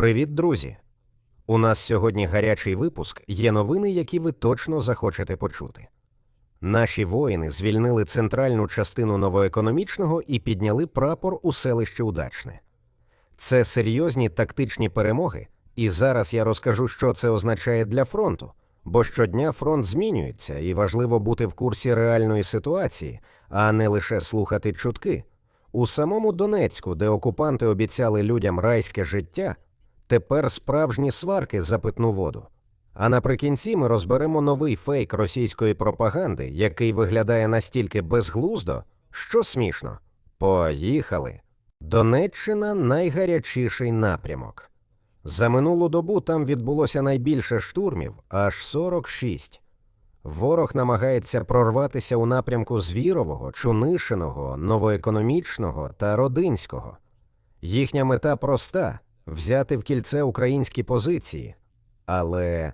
Привіт, друзі! У нас сьогодні гарячий випуск. Є новини, які ви точно захочете почути. Наші воїни звільнили центральну частину новоекономічного і підняли прапор у селище Удачне. Це серйозні тактичні перемоги, і зараз я розкажу, що це означає для фронту, бо щодня фронт змінюється, і важливо бути в курсі реальної ситуації, а не лише слухати чутки. У самому Донецьку, де окупанти обіцяли людям райське життя, тепер справжні сварки за питну воду. А наприкінці ми розберемо новий фейк російської пропаганди, який виглядає настільки безглуздо, що смішно. Поїхали. Донеччина найгарячіший напрямок. За минулу добу там відбулося найбільше штурмів аж 46. Ворог намагається прорватися у напрямку Звірового, Чунишиного, Новоекономічного та Родинського. Їхня мета проста взяти в кільце українські позиції, але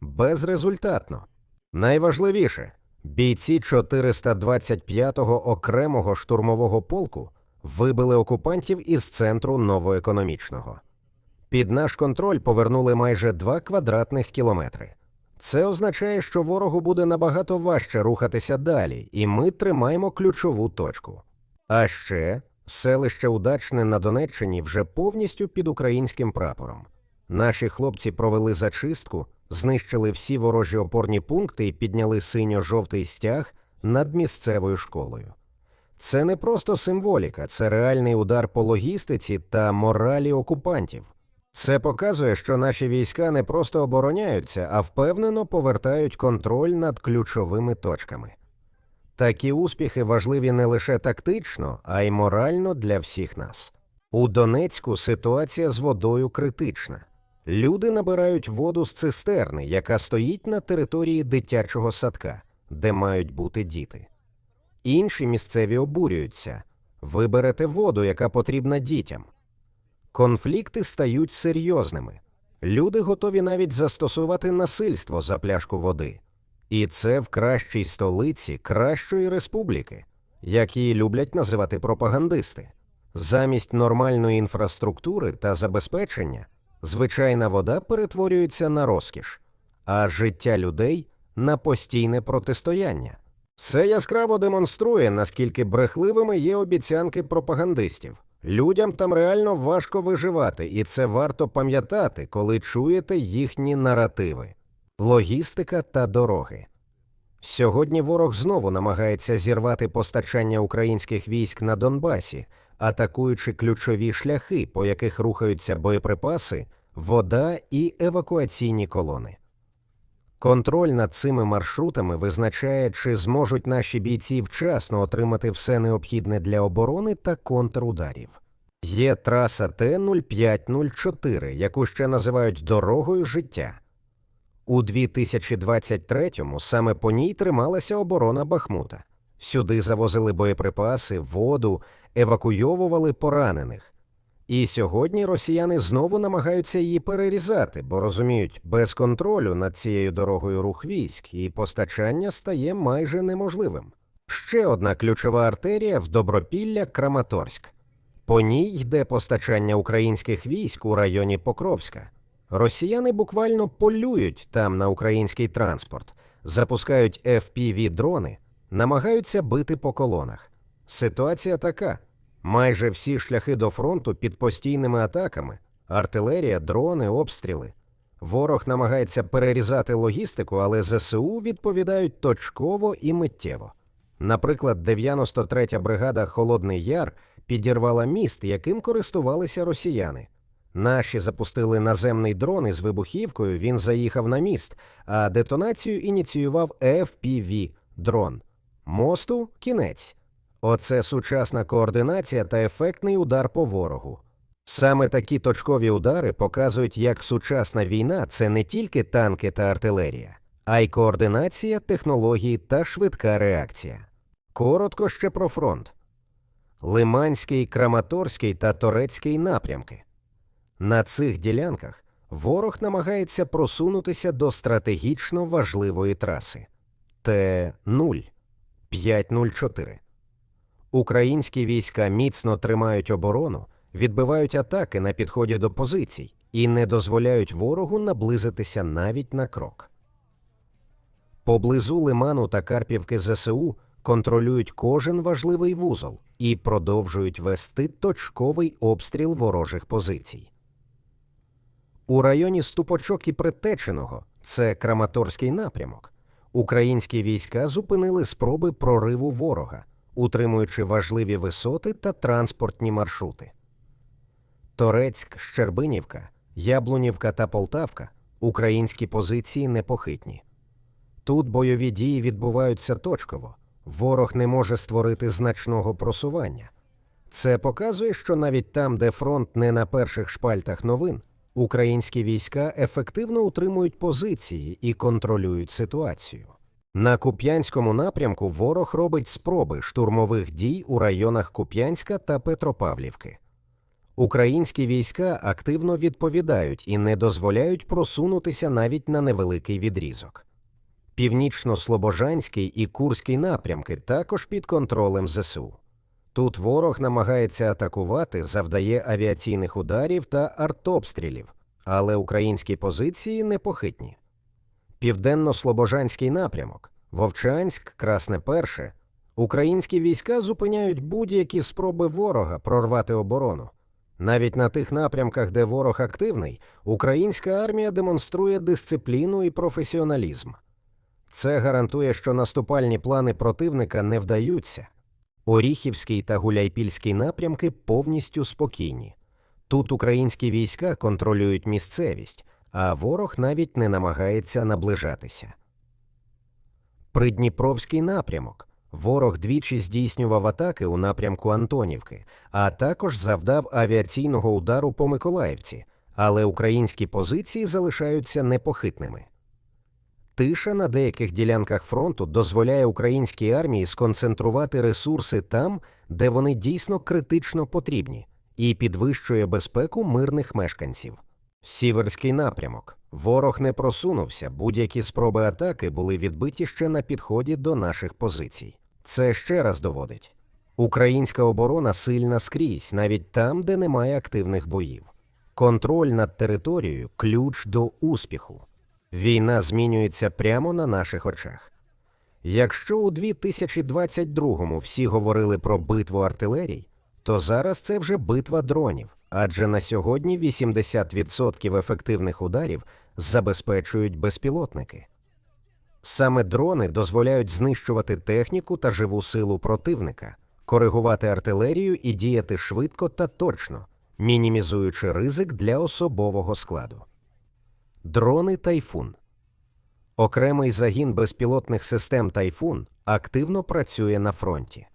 безрезультатно. Найважливіше бійці 425-го окремого штурмового полку вибили окупантів із центру новоекономічного. Під наш контроль повернули майже 2 квадратних кілометри. Це означає, що ворогу буде набагато важче рухатися далі, і ми тримаємо ключову точку. А ще селище Удачне на Донеччині вже повністю під українським прапором. Наші хлопці провели зачистку, знищили всі ворожі опорні пункти і підняли синьо-жовтий стяг над місцевою школою. Це не просто символіка, це реальний удар по логістиці та моралі окупантів. Це показує, що наші війська не просто обороняються, а впевнено повертають контроль над ключовими точками. Такі успіхи важливі не лише тактично, а й морально для всіх нас. У Донецьку ситуація з водою критична. Люди набирають воду з цистерни, яка стоїть на території дитячого садка, де мають бути діти. Інші місцеві обурюються ви берете воду, яка потрібна дітям. Конфлікти стають серйозними. Люди готові навіть застосувати насильство за пляшку води. І це в кращій столиці кращої республіки, як її люблять називати пропагандисти. Замість нормальної інфраструктури та забезпечення звичайна вода перетворюється на розкіш, а життя людей на постійне протистояння. Це яскраво демонструє, наскільки брехливими є обіцянки пропагандистів. Людям там реально важко виживати, і це варто пам'ятати, коли чуєте їхні наративи, логістика та дороги. Сьогодні ворог знову намагається зірвати постачання українських військ на Донбасі, атакуючи ключові шляхи, по яких рухаються боєприпаси, вода і евакуаційні колони. Контроль над цими маршрутами визначає, чи зможуть наші бійці вчасно отримати все необхідне для оборони та контрударів. Є траса Т-0504, яку ще називають дорогою життя. У 2023-му саме по ній трималася оборона Бахмута. Сюди завозили боєприпаси, воду, евакуйовували поранених. І сьогодні росіяни знову намагаються її перерізати, бо розуміють, без контролю над цією дорогою рух військ і постачання стає майже неможливим. Ще одна ключова артерія в Добропілля Краматорськ. По ній йде постачання українських військ у районі Покровська. Росіяни буквально полюють там на український транспорт, запускають fpv дрони, намагаються бити по колонах. Ситуація така. Майже всі шляхи до фронту під постійними атаками, артилерія, дрони, обстріли. Ворог намагається перерізати логістику, але ЗСУ відповідають точково і миттєво. Наприклад, 93-я бригада Холодний Яр підірвала міст, яким користувалися росіяни. Наші запустили наземний дрон із вибухівкою, він заїхав на міст, а детонацію ініціював FPV дрон. Мосту кінець. Оце сучасна координація та ефектний удар по ворогу. Саме такі точкові удари показують, як сучасна війна це не тільки танки та артилерія, а й координація, технології та швидка реакція. Коротко ще про фронт: Лиманський, Краматорський та Торецький напрямки. На цих ділянках ворог намагається просунутися до стратегічно важливої траси Т-0 504. Українські війська міцно тримають оборону, відбивають атаки на підході до позицій і не дозволяють ворогу наблизитися навіть на крок. Поблизу Лиману та Карпівки ЗСУ контролюють кожен важливий вузол і продовжують вести точковий обстріл ворожих позицій. У районі Ступочок і Притеченого, це Краматорський напрямок, українські війська зупинили спроби прориву ворога, утримуючи важливі висоти та транспортні маршрути. Торецьк, Щербинівка, Яблунівка та Полтавка українські позиції непохитні. Тут бойові дії відбуваються точково, ворог не може створити значного просування. Це показує, що навіть там, де фронт не на перших шпальтах новин, українські війська ефективно утримують позиції і контролюють ситуацію. На Куп'янському напрямку ворог робить спроби штурмових дій у районах Куп'янська та Петропавлівки. Українські війська активно відповідають і не дозволяють просунутися навіть на невеликий відрізок. Північно-Слобожанський і Курський напрямки також під контролем ЗСУ. Тут ворог намагається атакувати, завдає авіаційних ударів та артобстрілів, але українські позиції непохитні. Південно-Слобожанський напрямок, Вовчанськ, Красне Перше. Українські війська зупиняють будь-які спроби ворога прорвати оборону. Навіть на тих напрямках, де ворог активний, українська армія демонструє дисципліну і професіоналізм. Це гарантує, що наступальні плани противника не вдаються. Оріхівський та Гуляйпільський напрямки повністю спокійні. Тут українські війська контролюють місцевість, а ворог навіть не намагається наближатися. Придніпровський напрямок. Ворог двічі здійснював атаки у напрямку Антонівки, а також завдав авіаційного удару по Миколаївці, але українські позиції залишаються непохитними. Тиша на деяких ділянках фронту дозволяє українській армії сконцентрувати ресурси там, де вони дійсно критично потрібні, і підвищує безпеку мирних мешканців. Сіверський напрямок. Ворог не просунувся, будь-які спроби атаки були відбиті ще на підході до наших позицій. Це ще раз доводить. Українська оборона сильна скрізь, навіть там, де немає активних боїв. Контроль над територією ключ до успіху. Війна змінюється прямо на наших очах. Якщо у 2022-му всі говорили про битву артилерій, то зараз це вже битва дронів, адже на сьогодні 80% ефективних ударів забезпечують безпілотники. Саме дрони дозволяють знищувати техніку та живу силу противника, коригувати артилерію і діяти швидко та точно, мінімізуючи ризик для особового складу. Дрони Тайфун. Окремий загін безпілотних систем Тайфун активно працює на фронті.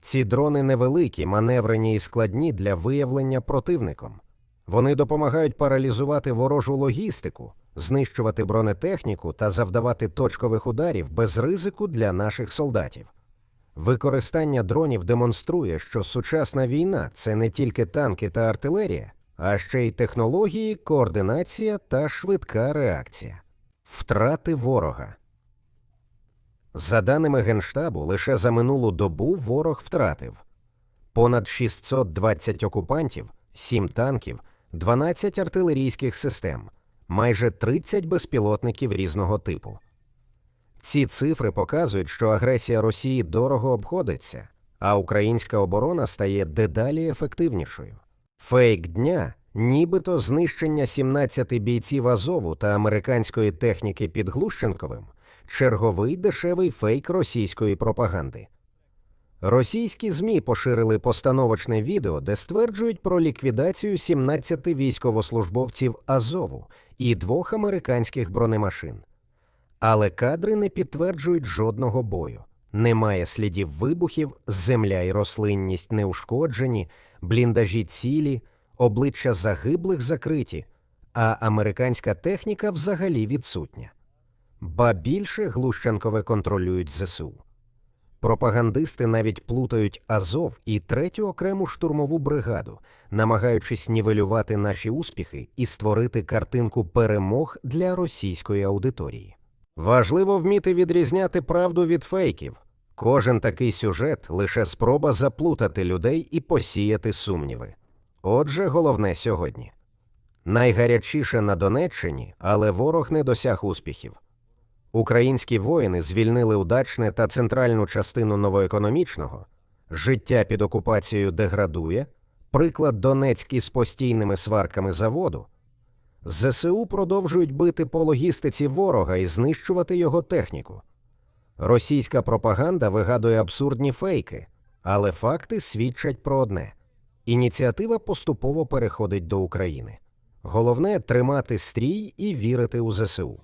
Ці дрони невеликі, маневрені і складні для виявлення противником. Вони допомагають паралізувати ворожу логістику, знищувати бронетехніку та завдавати точкових ударів без ризику для наших солдатів. Використання дронів демонструє, що сучасна війна це не тільки танки та артилерія, а ще й технології, координація та швидка реакція. Втрати ворога. За даними Генштабу, лише за минулу добу ворог втратив понад 620 окупантів, 7 танків, 12 артилерійських систем, майже 30 безпілотників різного типу. Ці цифри показують, що агресія Росії дорого обходиться, а українська оборона стає дедалі ефективнішою. Фейк дня, нібито знищення 17 бійців Азову та американської техніки під Глущенковим, черговий дешевий фейк російської пропаганди. Російські ЗМІ поширили постановочне відео, де стверджують про ліквідацію 17 військовослужбовців Азову і двох американських бронемашин. Але кадри не підтверджують жодного бою. Немає слідів вибухів, земля і рослинність не ушкоджені, бліндажі цілі, обличчя загиблих закриті, а американська техніка взагалі відсутня. Ба більше Глущенкове контролюють ЗСУ. Пропагандисти навіть плутають Азов і третю окрему штурмову бригаду, намагаючись нівелювати наші успіхи і створити картинку перемог для російської аудиторії. Важливо вміти відрізняти правду від фейків. Кожен такий сюжет лише спроба заплутати людей і посіяти сумніви. Отже, головне сьогодні Найгарячіше на Донеччині, але ворог не досяг успіхів. Українські воїни звільнили удачне та центральну частину новоекономічного. Життя під окупацією деградує. Приклад Донецьк із постійними сварками заводу. ЗСУ продовжують бити по логістиці ворога і знищувати його техніку. Російська пропаганда вигадує абсурдні фейки, але факти свідчать про одне: ініціатива поступово переходить до України. Головне тримати стрій і вірити у ЗСУ.